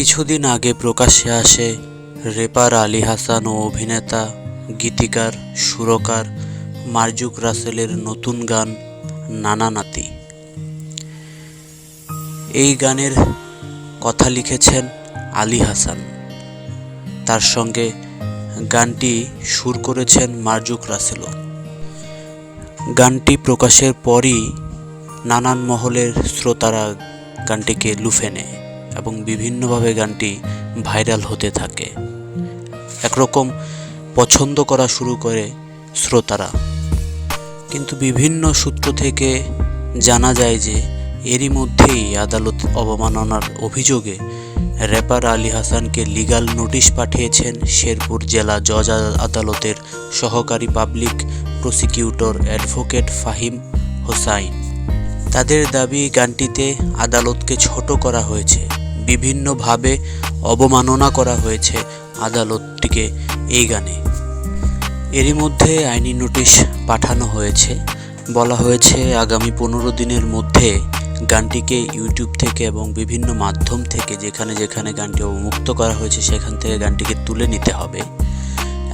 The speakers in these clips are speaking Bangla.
কিছুদিন আগে প্রকাশ্যে আসে রেপার আলী হাসান ও অভিনেতা, গীতিকার, সুরকার মারজুক রাসেলের নতুন গান নানা নাতি। এই গানের কথা লিখেছেন আলী হাসান। তার সঙ্গে গানটি সুর করেছেন মার্জুক রাসেলও। গানটি প্রকাশের পরই নানান মহলের শ্রোতারা গানটিকে লুফে নেয়। এবং বিভিন্নভাবে গানটি ভাইরাল হতে থাকে। একরকম পছন্দ করা শুরু করে শ্রোতারা। কিন্তু বিভিন্ন সূত্র থেকে জানা যায় যে এরই মধ্যেই আদালত অবমাননার অভিযোগে র্যাপার আলী হাসানকে লিগ্যাল নোটিশ পাঠিয়েছেন শেরপুর জেলা জজ আদালতের সহকারী public prosecutor advocate Fahim Hossain. তাদের দাবি, গানটিতে আদালতকে ছোট করা হয়েছে। বিভিন্নভাবে অবমাননা করা হয়েছে আদালতটিকে এই গানে। এরই মধ্যে আইনি নোটিশ পাঠানো হয়েছে। বলা হয়েছে, আগামী পনেরো দিনের মধ্যে গানটিকে ইউটিউব থেকে এবং বিভিন্ন মাধ্যম থেকে যেখানে যেখানে গানটি অবমুক্ত করা হয়েছে, সেখান থেকে গানটিকে তুলে নিতে হবে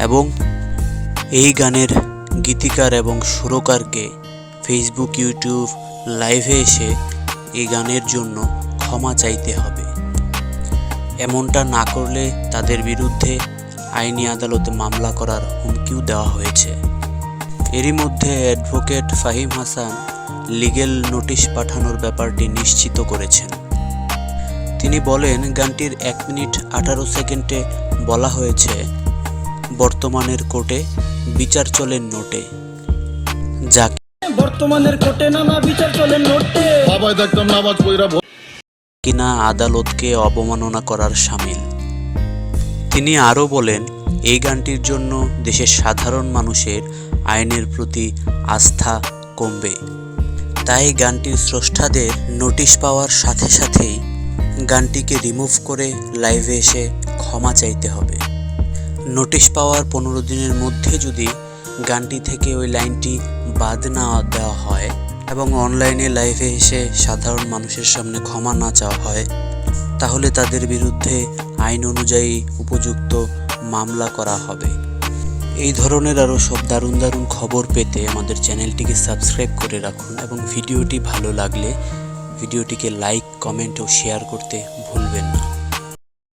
এবং এই গানের গীতিকার এবং সুরকারকে ফেসবুক, ইউটিউব লাইভে এসে এই গানের জন্য ক্ষমা চাইতে হবে। এমনটা না করলে তাদের বিরুদ্ধে আইনি আদালতে মামলা করার হুমকিও দেওয়া হয়েছে। এরই মধ্যে advocate Fahim Hasan legal notice পাঠানোর ব্যাপারটি নিশ্চিত করেছেন। তিনি বলেন গানটির এক মিনিট আঠারো সেকেন্ডে বলা হয়েছে বর্তমানের কোর্টে বিচার চলেন নোটে। যাকে। বর্তমানের কোর্টে নানা বিচার চলে নোটে। বাবাই দেখতাম নামাজ কিনা আদালতকে অবমাননা করার সামিল। তিনি আরও বলেন, এই গানটির জন্য দেশের সাধারণ মানুষের আইনের প্রতি আস্থা কমবে। তাই গানটির স্রষ্টাদের নোটিশ পাওয়ার সাথে সাথেই গানটিকে রিমুভ করে লাইভে এসে ক্ষমা চাইতে হবে। নোটিশ পাওয়ার পনেরো দিনের মধ্যে যদি গানটি থেকে ওই লাইনটি বাদ না দেওয়া হয় এবং অনলাইনে লাইভে এসে সাধারণ মানুষের সামনে ক্ষমা না চাওয়া হয়, তাহলে তাদের বিরুদ্ধে আইন অনুযায়ী উপযুক্ত মামলা করা হবে। এই ধরনের আরও সব দারুণ দারুণ খবর পেতে আমাদের চ্যানেলটিকে সাবস্ক্রাইব করে রাখুন এবং ভিডিওটি ভালো লাগলে ভিডিওটিকে লাইক, কমেন্ট ও শেয়ার করতে ভুলবেন না।